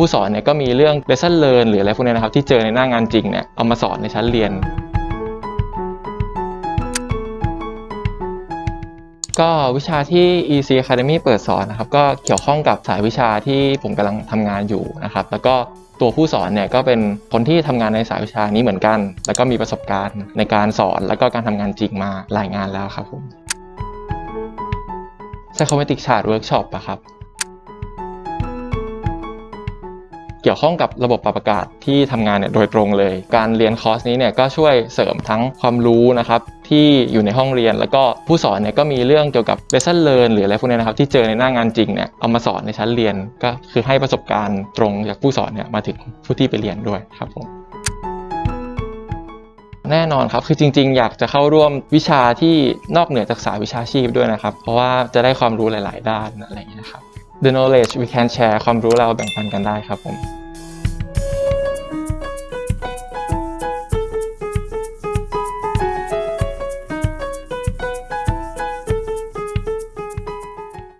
ผู้สอนเนี่ยก็มีเรื่อง lesson learn หรืออะไรพวกนี้นะครับ ที่เจอในหน้างานจริงเนี่ยเอามาสอนในชั้นเรียน ก็วิชาที่ EC Academy เปิดสอนนะครับ ก็เกี่ยวข้องกับสายวิชาที่ผมกำลังทำงานอยู่นะครับ แล้วก็ตัวผู้สอนเนี่ยก็เป็นคนที่ทำงานในสายวิชานี้เหมือนกัน แล้วก็มีประสบการณ์ในการสอนแล้วก็การทำงานจริงมาหลายงานแล้วครับผม Psychometric Chart Workshop อะครับ เกี่ยวข้องกับระบบปรับอากาศที่ทำงานเนี่ยโดยตรงเลย การเรียนคอร์สนี้เนี่ยก็ช่วยเสริมทั้งความรู้นะครับที่อยู่ในห้องเรียน แล้วก็ผู้สอนเนี่ยก็มีเรื่องเกี่ยวกับ lesson learn หรืออะไรพวกนี้นะครับที่เจอในหน้างานจริงเนี่ยเอามาสอนในชั้นเรียนก็คือให้ประสบการณ์ตรงจากผู้สอนเนี่ยมาถึงผู้ที่ไปเรียนด้วยครับผมแน่นอนครับ คือจริง ๆ อยากจะเข้าร่วมวิชาที่นอกเหนือจากสายวิชาชีพด้วยนะครับ เพราะว่าจะได้ความรู้หลาย ๆ ด้านอะไรอย่างเงี้นะครับ The knowledge we can share ความรู้เราแบ่งปันกันได้ครับผม